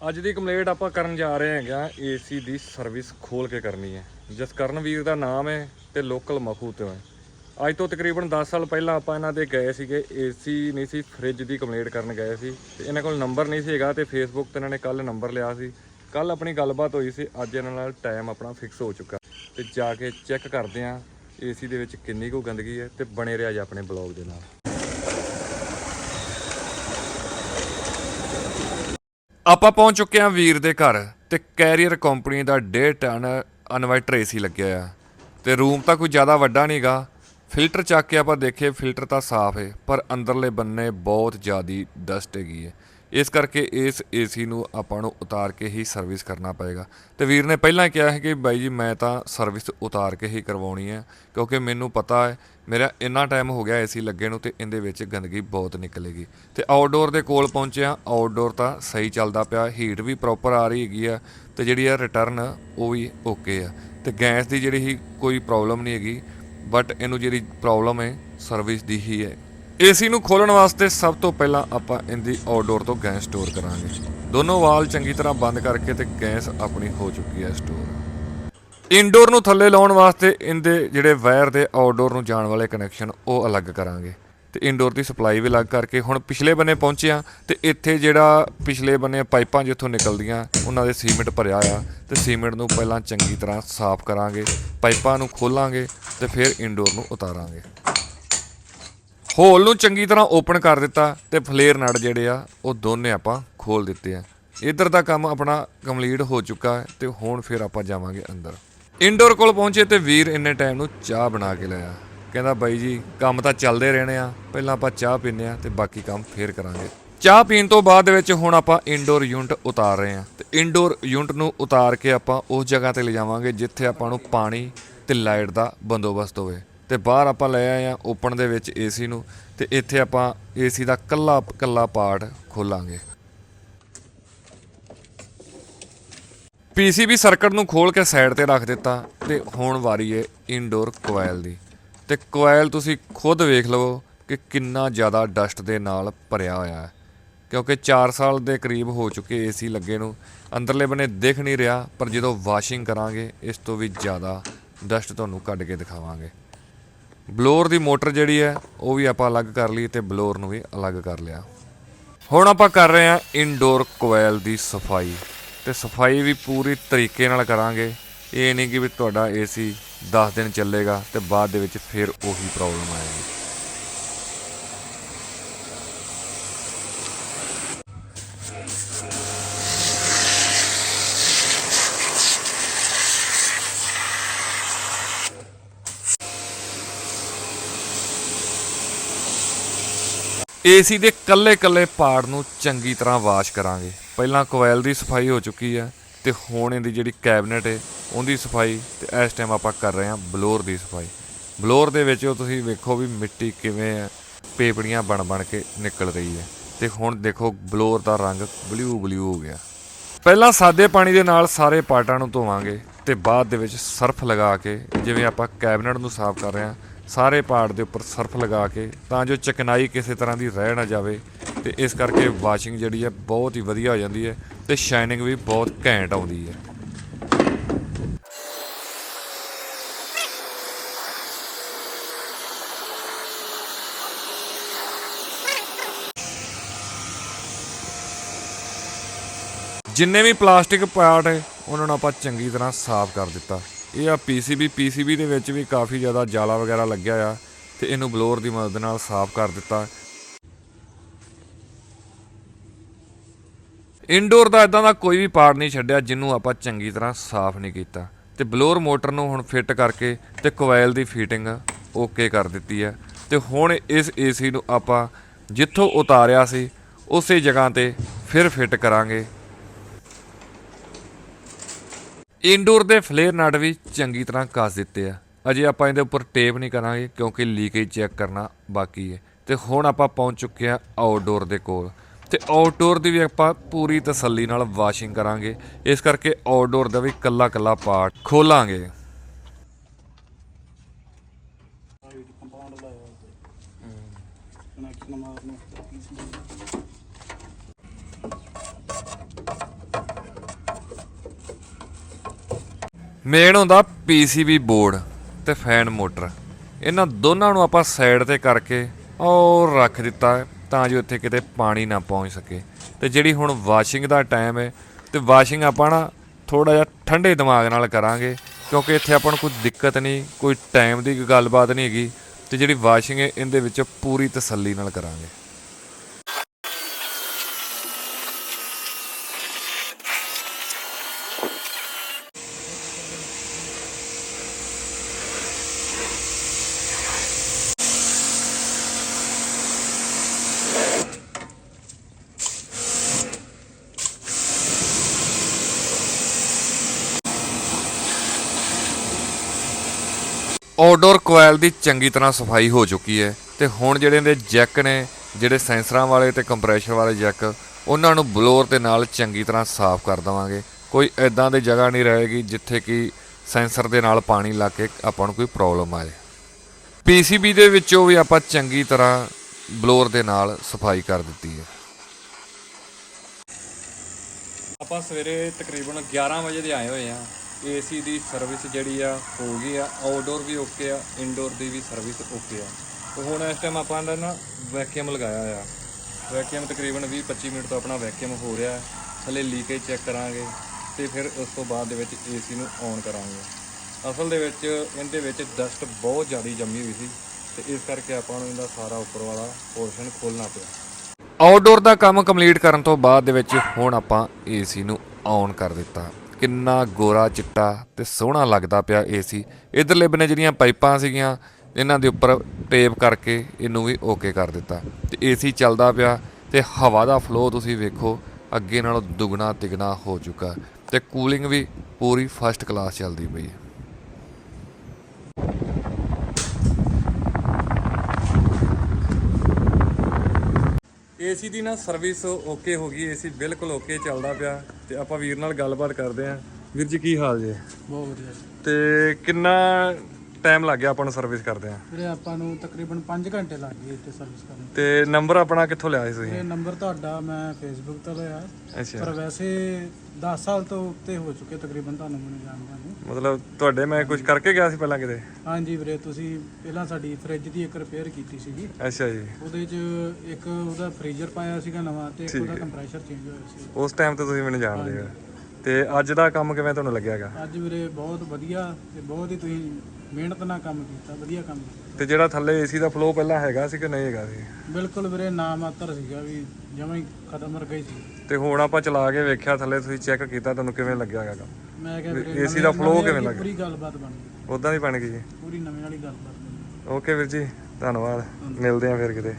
ਅੱਜ ਦੀ ਕੰਪਲੀਟ ਆਪਾਂ ਕਰਨ ਜਾ ਰਹੇ ਹੈਗਾ ਏਸੀ ਦੀ ਸਰਵਿਸ ਖੋਲ ਕੇ ਕਰਨੀ ਹੈ। ਜਸਕਰਨ ਵੀਰ ਦਾ ਨਾਮ ਹੈ ਤੇ ਲੋਕਲ ਮਖੂ ਤੋਂ ਹੈ। ਅੱਜ ਤੋਂ ਤਕਰੀਬਨ 10 ਸਾਲ ਪਹਿਲਾਂ ਆਪਾਂ ਇਹਨਾਂ ਦੇ ਗਏ ਸੀਗੇ। ਏਸੀ ਨਹੀਂ ਸੀ ਫ੍ਰਿਜ ਦੀ ਕੰਪਲੀਟ ਕਰਨ ਗਏ ਸੀ। ਤੇ ਇਹਨਾਂ ਕੋਲ ਨੰਬਰ ਨਹੀਂ ਸੀਗਾ ਤੇ ਫੇਸਬੁੱਕ ਤੇ ਇਹਨਾਂ ਨੇ ਕੱਲ ਨੰਬਰ ਲਿਆ ਸੀ। ਕੱਲ ਆਪਣੀ ਗੱਲਬਾਤ ਹੋਈ ਸੀ, ਅੱਜ ਇਹਨਾਂ ਨਾਲ ਟਾਈਮ ਆਪਣਾ ਫਿਕਸ ਹੋ ਚੁੱਕਾ। ਤੇ ਜਾ ਕੇ ਚੈੱਕ ਕਰਦੇ ਆਂ ਏਸੀ ਦੇ ਵਿੱਚ ਕਿੰਨੀ ਕੁ ਗੰਦਗੀ ਹੈ ਤੇ ਬਣੇ ਰਿਹਾ ਜੀ ਆਪਣੇ ਬਲੌਗ ਦੇ ਨਾਲ। ਆਪਾਂ ਪਹੁੰਚ ਚੁੱਕੇ ਹਾਂ ਵੀਰ ਦੇ ਘਰ ਤੇ ਕੈਰੀਅਰ ਕੰਪਨੀ ਦਾ 1.5 ਟਨ ਇਨਵਰਟਰ ਏਸੀ ਲੱਗਿਆ ਆ। ਤੇ ਰੂਮ ਤਾਂ ਕੋਈ ਜ਼ਿਆਦਾ ਵੱਡਾ ਨਹੀਂਗਾ ਫਿਲਟਰ ਚੱਕ ਕੇ ਆਪਾਂ ਦੇਖੇ ਫਿਲਟਰ ਤਾਂ ਸਾਫ਼ ਹੈ ਪਰ ਅੰਦਰਲੇ ਬੰਨੇ ਬਹੁਤ ਜ਼ਿਆਦੀ ਡਸਟ ਹੈਗੀ ਹੈ ਇਸ ਕਰਕੇ ਇਸ ਏਸੀ ਨੂੰ ਆਪਾਂ ਨੂੰ ਉਤਾਰ ਕੇ ਹੀ ਸਰਵਿਸ ਕਰਨਾ ਪਏਗਾ। ਤੇ ਵੀਰ ਨੇ ਪਹਿਲਾਂ ਕਿਹਾ ਹੈ ਕਿ ਬਾਈ ਜੀ, ਮੈਂ ਤਾਂ ਸਰਵਿਸ ਉਤਾਰ ਕੇ ਹੀ ਕਰਵਾਉਣੀ ਹੈ, ਕਿਉਂਕਿ ਮੈਨੂੰ ਪਤਾ ਹੈ, ਮੇਰਾ ਇੰਨਾ ਟਾਈਮ ਹੋ ਗਿਆ ਏਸੀ ਲੱਗੇ ਨੂੰ ਤੇ ਇਹਦੇ ਵਿੱਚ ਗੰਦਗੀ ਬਹੁਤ ਨਿਕਲੇਗੀ। ਤੇ ਆਊਟਡੋਰ ਦੇ ਕੋਲ ਪਹੁੰਚਿਆ ਆਊਟਡੋਰ ਤਾਂ ਸਹੀ ਚੱਲਦਾ ਪਿਆ ਹੀਟ ਵੀ ਪ੍ਰੋਪਰ ਆ ਰਹੀ ਹੈਗੀ ਆ, ਤੇ ਜਿਹੜੀ ਆ ਰਿਟਰਨ ਉਹ ਵੀ ਓਕੇ ਆ। ਤੇ ਗੈਸ ਦੀ ਜਿਹੜੀ ਹੀ ਕੋਈ ਪ੍ਰੋਬਲਮ ਨਹੀਂ ਹੈਗੀ ਬਟ ਇਹਨੂੰ ਜਿਹੜੀ ਪ੍ਰੋਬਲਮ ਹੈ ਸਰਵਿਸ ਦੀ ਹੀ ਹੈ। ਏਸੀ ਨੂੰ ਖੋਲਣ ਵਾਸਤੇ ਸਭ ਤੋਂ ਪਹਿਲਾਂ ਆਪਾਂ ਇਹਦੀ ਆਊਟਡੋਰ ਤੋਂ ਗੈਸ ਸਟੋਰ ਕਰਾਂਗੇ। ਦੋਨੋਂ ਵਾਲ ਚੰਗੀ ਤਰ੍ਹਾਂ ਬੰਦ ਕਰਕੇ ਤੇ ਗੈਸ ਆਪਣੀ ਹੋ ਚੁੱਕੀ ਹੈ ਸਟੋਰ ਇਨਡੋਰ ਨੂੰ ਥੱਲੇ ਲਾਉਣ ਵਾਸਤੇ ਇਹਦੇ ਜਿਹੜੇ ਵਾਇਰ ਦੇ ਆਊਟਡੋਰ ਨੂੰ ਜਾਣ ਵਾਲੇ ਕਨੈਕਸ਼ਨ ਉਹ ਅਲੱਗ ਕਰਾਂਗੇ। ਤੇ ਇਨਡੋਰ ਦੀ ਸਪਲਾਈ ਵੀ ਅਲੱਗ ਕਰਕੇ ਹੁਣ ਪਿਛਲੇ ਬੰਨੇ ਪਹੁੰਚੇ ਆ ਤੇ ਇੱਥੇ ਜਿਹੜਾ ਪਿਛਲੇ ਬੰਨੇ ਪਾਈਪਾਂ ਜਿੱਥੋਂ ਨਿਕਲਦੀਆਂ, ਉਹਨਾਂ ਦੇ ਸੀਮੈਂਟ ਭਰਿਆ ਆ। ਤੇ ਸੀਮੈਂਟ ਨੂੰ ਪਹਿਲਾਂ ਚੰਗੀ ਤਰ੍ਹਾਂ ਸਾਫ਼ ਕਰਾਂਗੇ, ਪਾਈਪਾਂ ਨੂੰ ਖੋਲਾਂਗੇ ਤੇ ਫਿਰ ਇਨਡੋਰ ਨੂੰ ਉਤਾਰਾਂਗੇ। ਹੋਲ ਨੂੰ ਚੰਗੀ ਤਰ੍ਹਾਂ ਓਪਨ ਕਰ ਦਿੱਤਾ ਤੇ ਫਲੇਅਰ ਨਟ ਜਿਹੜੇ ਆ, ਉਹ ਦੋਨੇ ਆਪਾਂ ਖੋਲ ਦਿੱਤੇ ਆ। ਇਧਰ ਦਾ ਕੰਮ ਆਪਣਾ ਕੰਪਲੀਟ ਹੋ ਚੁੱਕਾ ਹੈ ਤੇ ਹੁਣ ਫਿਰ ਆਪਾਂ ਜਾਵਾਂਗੇ ਅੰਦਰ। ਇਨਡੋਰ ਕੋਲ ਪਹੁੰਚੇ ਤੇ ਵੀਰ ਇੰਨੇ ਟਾਈਮ ਨੂੰ ਚਾਹ ਬਣਾ ਕੇ ਲਿਆ। ਕਹਿੰਦਾ, ਬਾਈ ਜੀ, ਕੰਮ ਤਾਂ ਚੱਲਦੇ ਰਹਿਣੇ ਆ। ਪਹਿਲਾਂ ਆਪਾਂ ਚਾਹ ਪੀਨੇ ਆ ਤੇ ਬਾਕੀ ਕੰਮ ਫੇਰ ਕਰਾਂਗੇ। ਚਾਹ ਪੀਣ ਤੋਂ ਬਾਅਦ ਵਿੱਚ ਹੁਣ ਆਪਾਂ ਇਨਡੋਰ ਯੂਨਿਟ ਉਤਾਰ ਰਹੇ ਆ। ਤੇ ਇਨਡੋਰ ਯੂਨਿਟ ਨੂੰ ਉਤਾਰ ਕੇ ਆਪਾਂ ਉਸ ਜਗ੍ਹਾ ਤੇ ਲਿਜਾਵਾਂਗੇ ਜਿੱਥੇ ਆਪਾਂ ਨੂੰ ਪਾਣੀ ਤੇ ਲਾਈਟ ਦਾ ਬੰਦੋਬਸਤ ਹੋਵੇ। ਤੇ ਬਾਹਰ ਆਪਾਂ ਲੈ ਆਏ ਆ ਓਪਨ ਦੇ ਵਿੱਚ ਏਸੀ ਨੂੰ ਤੇ ਇੱਥੇ ਆਪਾਂ ਏਸੀ ਦਾ ਕੱਲਾ ਕੱਲਾ ਪਾਰਟ ਖੋਲਾਂਗੇ। ਪੀਸੀਬੀ ਸਰਕਟ ਨੂੰ ਖੋਲ ਕੇ ਸਾਈਡ ਤੇ ਰੱਖ ਦਿੱਤਾ ਤੇ ਹੁਣ ਵਾਰੀ ਹੈ ਇਨਡੋਰ ਕੋਇਲ ਦੀ। ਤੇ ਕੋਇਲ ਤੁਸੀਂ ਖੁਦ ਵੇਖ ਲਵੋ ਕਿ ਕਿੰਨਾ ਜ਼ਿਆਦਾ ਡਸਟ ਦੇ ਨਾਲ ਭਰਿਆ ਹੋਇਆ ਹੈ। ਕਿਉਂਕਿ 4 ਸਾਲ ਦੇ ਕਰੀਬ ਹੋ ਚੁੱਕੇ ਏਸੀ ਲੱਗੇ ਨੂੰ। ਅੰਦਰਲੇ ਬੰਨੇ ਦਿਖ ਨਹੀਂ ਰਿਹਾ, ਪਰ ਜਦੋਂ ਵਾਸ਼ਿੰਗ ਕਰਾਂਗੇ, ਇਸ ਤੋਂ ਵੀ ਜ਼ਿਆਦਾ ਡਸਟ ਤੁਹਾਨੂੰ ਕੱਢ ਕੇ ਦਿਖਾਵਾਂਗੇ। ਬਲੋਰ ਦੀ ਮੋਟਰ ਜਿਹੜੀ ਹੈ, ਉਹ ਵੀ ਆਪਾਂ ਅਲੱਗ ਕਰ ਲਈ ਤੇ ਬਲੋਰ ਨੂੰ ਵੀ ਅਲੱਗ ਕਰ ਲਿਆ। ਹੁਣ ਆਪਾਂ ਕਰ ਰਹੇ ਹਾਂ ਇਨਡੋਰ ਕੋਇਲ ਦੀ ਸਫ਼ਾਈ। ਤੇ ਸਫ਼ਾਈ ਵੀ ਪੂਰੀ ਤਰੀਕੇ ਨਾਲ ਕਰਾਂਗੇ। ਇਹ ਨਹੀਂ ਕਿ ਵੀ ਤੁਹਾਡਾ ਏਸੀ 10 ਦਿਨ ਚੱਲੇਗਾ ਤੇ ਬਾਅਦ ਦੇ ਵਿੱਚ ਫਿਰ ਉਹੀ ਪ੍ਰੋਬਲਮ ਆਏਗੀ। ਏਸੀ ਦੇ ਕੱਲੇ-ਕੱਲੇ ਪਾਰਟ ਨੂੰ ਚੰਗੀ ਤਰ੍ਹਾਂ ਵਾਸ਼ ਕਰਾਂਗੇ। ਪਹਿਲਾਂ ਕੋਇਲ ਦੀ ਸਫ਼ਾਈ ਹੋ ਚੁੱਕੀ ਹੈ ਤੇ ਹੁਣ ਇਹਦੀ ਜਿਹੜੀ ਕੈਬਨਿਟ ਹੈ ਉਹਦੀ ਸਫ਼ਾਈ ਤੇ ਇਸ ਟਾਈਮ ਆਪਾਂ ਕਰ ਰਹੇ ਹਾਂ ਬਲੋਰ ਦੀ ਸਫ਼ਾਈ। ਬਲੋਰ ਦੇ ਵਿੱਚ ਉਹ ਤੁਸੀਂ ਵੇਖੋ ਵੀ ਮਿੱਟੀ ਕਿਵੇਂ ਹੈ, ਪੇਪੜੀਆਂ ਬਣ ਬਣ ਕੇ ਨਿਕਲ ਰਹੀ ਹੈ। ਤੇ ਹੁਣ ਦੇਖੋ ਬਲੋਰ ਦਾ ਰੰਗ ਬਲੂ ਬਲੂ ਹੋ ਗਿਆ। ਪਹਿਲਾਂ ਸਾਦੇ ਪਾਣੀ ਦੇ ਨਾਲ ਸਾਰੇ ਪਾਰਟਾਂ ਨੂੰ ਧੋਵਾਂਗੇ ਤੇ ਬਾਅਦ ਦੇ ਵਿੱਚ ਸਰਫ ਲਗਾ ਕੇ ਜਿਵੇਂ ਆਪਾਂ ਕੈਬਨਿਟ ਨੂੰ ਸਾਫ਼ ਕਰ ਰਹੇ ਹਾਂ ਸਾਰੇ ਪਾਰਟ ਦੇ ਉੱਪਰ ਸਰਫ ਲਗਾ ਕੇ ਤਾਂ ਜੋ ਚਕਨਾਈ ਕਿਸੇ ਤਰ੍ਹਾਂ ਦੀ ਰਹਿ ਨਾ ਜਾਵੇ ਤੇ ਇਸ ਕਰਕੇ ਵਾਸ਼ਿੰਗ ਜਿਹੜੀ ਹੈ ਬਹੁਤ ਹੀ ਵਧੀਆ ਹੋ ਜਾਂਦੀ ਹੈ ਤੇ ਸ਼ਾਈਨਿੰਗ ਵੀ ਬਹੁਤ ਘੈਂਟ ਆਉਂਦੀ ਹੈ। ਜਿੰਨੇ ਵੀ ਪਲਾਸਟਿਕ ਪਾਰਟ ਹੈ, ਉਹਨਾਂ ਨੂੰ ਆਪਾਂ ਚੰਗੀ ਤਰ੍ਹਾਂ ਸਾਫ਼ ਕਰ ਦਿੱਤਾ। ਇਹ ਆ ਪੀਸੀਬੀ ਪੀਸੀਬੀ ਦੇ ਵਿੱਚ ਵੀ ਕਾਫੀ ਜ਼ਿਆਦਾ ਜਾਲਾ ਵਗੈਰਾ ਲੱਗਿਆ ਆ ਤੇ ਇਹਨੂੰ ਬਲੋਰ ਦੀ ਮਦਦ ਨਾਲ ਸਾਫ਼ ਕਰ ਦਿੱਤਾ। ਇਨਡੋਰ ਦਾ ਇਦਾਂ ਦਾ ਕੋਈ ਵੀ ਪਾਰਟ ਨਹੀਂ ਛੱਡਿਆ ਜਿਹਨੂੰ ਆਪਾਂ ਚੰਗੀ ਤਰ੍ਹਾਂ ਸਾਫ਼ ਨਹੀਂ ਕੀਤਾ। ਤੇ ਬਲੋਰ ਮੋਟਰ ਨੂੰ ਹੁਣ ਫਿੱਟ ਕਰਕੇ ਤੇ ਕੋਇਲ ਦੀ ਫੀਟਿੰਗ ਓਕੇ ਕਰ ਦਿੱਤੀ ਹੈ ਤੇ ਹੁਣ ਇਸ ਏਸੀ ਨੂੰ ਆਪਾਂ ਜਿੱਥੋਂ ਉਤਾਰਿਆ ਸੀ, ਉਸੇ ਜਗ੍ਹਾ ਤੇ ਫਿਰ ਫਿੱਟ ਕਰਾਂਗੇ। ਇਨਡੋਰ ਦੇ ਫਲੇਅਰ ਨਟ ਵੀ ਚੰਗੀ ਤਰ੍ਹਾਂ ਕੱਸ ਦਿੱਤੇ ਆ। ਅਜੇ ਆਪਾਂ ਇਹਦੇ ਉੱਪਰ ਟੇਪ ਨਹੀਂ ਕਰਾਂਗੇ ਕਿਉਂਕਿ ਲੀਕੇਜ ਚੈੱਕ ਕਰਨਾ ਬਾਕੀ ਹੈ। ਤੇ ਹੁਣ ਆਪਾਂ ਪਹੁੰਚ ਚੁੱਕੇ ਆ ਆਊਟਡੋਰ ਦੇ ਕੋਲ। ਤੇ ਆਊਟਡੋਰ ਦੀ ਵੀ ਆਪਾਂ ਪੂਰੀ ਤਸੱਲੀ ਨਾਲ ਵਾਸ਼ਿੰਗ ਕਰਾਂਗੇ। ਇਸ ਕਰਕੇ ਆਊਟਡੋਰ ਦਾ ਵੀ ਕੱਲਾ ਕੱਲਾ ਪਾਰਟ ਖੋਲਾਂਗੇ। ਕੰਪਾਊਂਡ ਲਾਇਆ ਕਨੈਕਸ਼ਨ ਮਾਰਨ ਮੇਨ ਹੁੰਦਾ PCB ਬੋਰਡ ਤੇ ਫੈਨ ਮੋਟਰ। ਇਹਨਾਂ ਦੋਨਾਂ ਨੂੰ ਆਪਾਂ ਸਾਈਡ ਤੇ ਕਰਕੇ ਔਰ ਰੱਖ ਦਿੱਤਾ ਤਾਂ ਜੋ ਇੱਥੇ ਕਿਤੇ ਪਾਣੀ ਨਾ ਪਹੁੰਚ ਸਕੇ। ਤੇ ਜਿਹੜੀ ਹੁਣ ਵਾਸ਼ਿੰਗ ਦਾ ਟਾਈਮ ਹੈ ਤੇ ਵਾਸ਼ਿੰਗ ਆਪਾਂ ਨਾ ਥੋੜਾ ਜਿਹਾ ਠੰਡੇ ਦਿਮਾਗ ਨਾਲ ਕਰਾਂਗੇ ਕਿਉਂਕਿ ਇੱਥੇ ਆਪਾਂ ਨੂੰ ਕੋਈ ਦਿੱਕਤ ਨਹੀਂ, ਕੋਈ ਟਾਈਮ ਦੀ ਗੱਲਬਾਤ ਨਹੀਂ ਹੈਗੀ ਤੇ ਜਿਹੜੀ ਵਾਸ਼ਿੰਗ ਹੈ, ਇਹਦੇ ਵਿੱਚ ਪੂਰੀ ਤਸੱਲੀ ਨਾਲ ਕਰਾਂਗੇ। ਆਊਟਡੋਰ ਕੋਇਲ ਦੀ ਚੰਗੀ ਤਰ੍ਹਾਂ ਸਫ਼ਾਈ ਹੋ ਚੁੱਕੀ ਹੈ ਤੇ ਹੁਣ ਜਿਹੜੇ ਇਹਦੇ ਜੈਕ ਨੇ, ਜਿਹੜੇ ਸੈਂਸਰਾਂ ਵਾਲੇ ਤੇ ਕੰਪਰੈਸ਼ਰ ਵਾਲੇ ਜੈਕ, ਉਹਨਾਂ ਨੂੰ ਬਲੋਰ ਦੇ ਨਾਲ ਚੰਗੀ ਤਰ੍ਹਾਂ ਸਾਫ਼ ਕਰ ਦਵਾਂਗੇ। ਕੋਈ ਐਦਾਂ ਦੀ ਜਗ੍ਹਾ ਨਹੀਂ ਰਹੇਗੀ ਜਿੱਥੇ ਕਿ ਸੈਂਸਰ ਦੇ ਨਾਲ ਪਾਣੀ ਲੱਗ ਕੇ ਆਪਾਂ ਨੂੰ ਕੋਈ ਪ੍ਰੋਬਲਮ ਆਏ PCB ਦੇ ਵਿੱਚੋਂ ਵੀ ਆਪਾਂ ਚੰਗੀ ਤਰ੍ਹਾਂ ਬਲੋਰ ਦੇ ਨਾਲ ਸਫ਼ਾਈ ਕਰ ਦਿੱਤੀ ਹੈ। ਆਪਾਂ ਸਵੇਰੇ ਤਕਰੀਬਨ 11 ਵਜੇ ਦੇ ਆਏ ਹੋਏ ਆ ਏਸੀ ਦੀ ਸਰਵਿਸ ਜਿਹੜੀ ਆ, ਹੋ ਗਈ ਆ ਆਊਟਡੋਰ ਵੀ ਓਕੇ ਆ ਇਨਡੋਰ ਦੀ ਵੀ ਸਰਵਿਸ ਓਕੇ ਆ। ਤੇ ਹੁਣ ਇਸ ਟਾਈਮ ਆਪਾਂ ਦਾ ਨਾ ਵੈਕਿਊਮ ਲਗਾਇਆ ਆ। ਵੈਕਿਊਮ ਤਕਰੀਬਨ 20-25 ਮਿੰਟ ਤੋਂ ਆਪਣਾ ਵੈਕਿਊਮ ਹੋ ਰਿਹਾ ਥੱਲੇ ਲੀਕੇਜ ਚੈੱਕ ਕਰਾਂਗੇ ਤੇ ਫਿਰ ਉਸ ਤੋਂ ਬਾਅਦ ਦੇ ਵਿੱਚ ਏਸੀ ਨੂੰ ਔਨ ਕਰਾਂਗੇ। ਅਸਲ ਦੇ ਵਿੱਚ ਇਹਦੇ ਵਿੱਚ ਡਸਟ ਬਹੁਤ ਜ਼ਿਆਦਾ ਜੰਮੀ ਹੋਈ ਸੀ ਤੇ ਇਸ ਕਰਕੇ ਆਪਾਂ ਨੂੰ ਇਹਦਾ ਸਾਰਾ ਉੱਪਰ ਵਾਲਾ ਪੋਰਸ਼ਨ ਖੋਲਣਾ ਪਿਆ। ਆਊਟਡੋਰ ਦਾ ਕੰਮ ਕੰਪਲੀਟ ਕਰਨ ਤੋਂ ਬਾਅਦ ਦੇ ਵਿੱਚ ਹੁਣ ਆਪਾਂ ਏਸੀ ਨੂੰ ਔਨ ਕਰ ਦਿੱਤਾ। ਕਿੰਨਾ ਗੋਰਾ ਚਿੱਟਾ ਤੇ ਸੋਹਣਾ ਲੱਗਦਾ ਪਿਆ ਏਸੀ ਇਧਰਲੇ ਬੰਨੇ ਜਿਹੜੀਆਂ ਪਾਈਪਾਂ ਸੀਗੀਆਂ, ਇਹਨਾਂ ਦੇ ਉੱਪਰ ਟੇਪ ਕਰਕੇ ਇਹਨੂੰ ਵੀ ਓਕੇ ਕਰ ਦਿੱਤਾ। ਤੇ ਏਸੀ ਚੱਲਦਾ ਪਿਆ ਤੇ ਹਵਾ ਦਾ ਫਲੋ ਤੁਸੀਂ ਵੇਖੋ, ਅੱਗੇ ਨਾਲੋਂ ਦੁੱਗਣਾ ਤਿਗਣਾ ਹੋ ਚੁੱਕਾ। ਤੇ ਕੂਲਿੰਗ ਵੀ ਪੂਰੀ ਫਸਟ ਕਲਾਸ ਚੱਲਦੀ ਪਈ। ਹੈ ਏਸੀ ਦੀ ਨਾ ਸਰਵਿਸ ਓਕੇ ਹੋ ਗਈ ਏਸੀ ਬਿਲਕੁਲ ਓਕੇ ਚੱਲਦਾ ਪਿਆ ਤੇ ਆਪਾਂ ਵੀਰ ਨਾਲ ਗੱਲਬਾਤ ਕਰਦੇ ਆਂ ਵੀਰ ਜੀ ਕੀ ਹਾਲ ਜੇ? ਬਹੁਤ ਵਧੀਆ। ਤੇ ਕਿੰਨਾ ਟਾਈਮ ਲੱਗ ਗਿਆ ਆਪਾਂ ਨੂੰ ਸਰਵਿਸ ਕਰਦੇ ਆਂ। ਵੀਰੇ ਆਪਾਂ ਨੂੰ ਤਕਰੀਬਨ 5 ਘੰਟੇ ਲੱਗ ਗਏ ਇੱਥੇ ਸਰਵਿਸ ਕਰਨ ਤੇ ਨੰਬਰ ਆਪਣਾ ਕਿੱਥੋਂ ਲਿਆ ਸੀ ਇਹ ਤੁਸੀਂ ਨੰਬਰ ਤੁਹਾਡਾ ਮੈਂ ਫੇਸਬੁੱਕ ਤੋਂ ਲਿਆ। ਅੱਛਾ। ਪਰ ਵੈਸੇ 10 ਸਾਲ ਤੋਂ ਉੱਤੇ ਹੋ ਚੁੱਕੇ ਤਕਰੀਬਨ ਤੁਹਾਨੂੰ ਮੈਨੂੰ ਜਾਣਦਾ ਨੂੰ ਮਤਲਬ ਤੁਹਾਡੇ ਮੈਂ ਕੁਝ ਕਰਕੇ ਗਿਆ ਸੀ ਪਹਿਲਾਂ ਕਿਤੇ? ਹਾਂਜੀ ਵੀਰੇ ਤੁਸੀਂ ਪਹਿਲਾਂ ਸਾਡੀ ਫ੍ਰਿਜ ਦੀ ਇੱਕ ਰਿਪੇਅਰ ਕੀਤੀ ਸੀਗੀ। ਅੱਛਾ ਜੀ। ਉਹਦੇ 'ਚ ਇੱਕ ਉਹਦਾ ਫ੍ਰੀਜ਼ਰ ਪਾਇਆ ਸੀਗਾ ਨਵਾਂ ਤੇ ਇੱਕ ਉਹਦਾ ਕੰਪਰੈਸ਼ਰ ਚੇਂਜ ਹੋਇਆ ਸੀ। ਉਸ ਟਾਈਮ ਤੇ ਤੁਸੀਂ ਮੈਨੂੰ ਜਾਣਦੇ ਹੋ। ਤੇ ਅੱਜ ਦਾ ਕੰਮ ਕਿਵੇਂ ਤੁਹਾਨੂੰ ਲੱਗਿਆਗਾ? ਅੱਜ ਵੀਰੇ ਬਹੁਤ ਵਧੀਆ ਤੇ ਬਹੁਤ ਹੀ ਤੁਸੀਂ ਮਿਹਨਤ ਨਾਲ ਕੰਮ ਕੀਤਾ ਵਧੀਆ ਕੰਮ ਕੀਤਾ। ਤੇ ਜਿਹੜਾ ਥੱਲੇ ਏਸੀ ਦਾ ਫਲੋ ਪਹਿਲਾਂ ਹੈਗਾ ਸੀ ਕਿ ਨਹੀਂ ਹੈਗਾ ਸੀ? ਬਿਲਕੁਲ ਵੀਰੇ ਨਾ ਮਾਤਰ ਸੀਗਾ ਵੀ ਜਮਾਂ ਹੀ ਖਤਮ ਵਰਗਾ ਹੀ ਸੀ। ਤੇ ਹੁਣ ਆਪਾਂ ਚਲਾ ਕੇ ਵੇਖਿਆ ਥੱਲੇ ਤੁਸੀਂ ਚੈੱਕ ਕੀਤਾ ਤੁਹਾਨੂੰ ਕਿਵੇਂ ਲੱਗਿਆਗਾ ਕੰਮ? ਮੈਂ ਕਿਹਾ ਵੀਰੇ AC ਨਵੇਂ- ਦਾ flow ਨਵੇਂ ਕਿਵੇਂ ਲੱਗਾ? ਪੂਰੀ ਗੱਲਬਾਤ ਬਣ ਗਈ। ਉਦਾਂ ਦੀ ਬਣ ਗਈ ਜੀ? ਪੂਰੀ ਨਵੇਂ ਵਾਲੀ ਗੱਲਬਾਤ ਬਣ ਗਈ। ਓਕੇ ਵੀਰ ਜੀ ਧੰਨਵਾਦ। ਮਿਲਦੇ ਆਂ ਫਿਰ ਕਿਤੇ।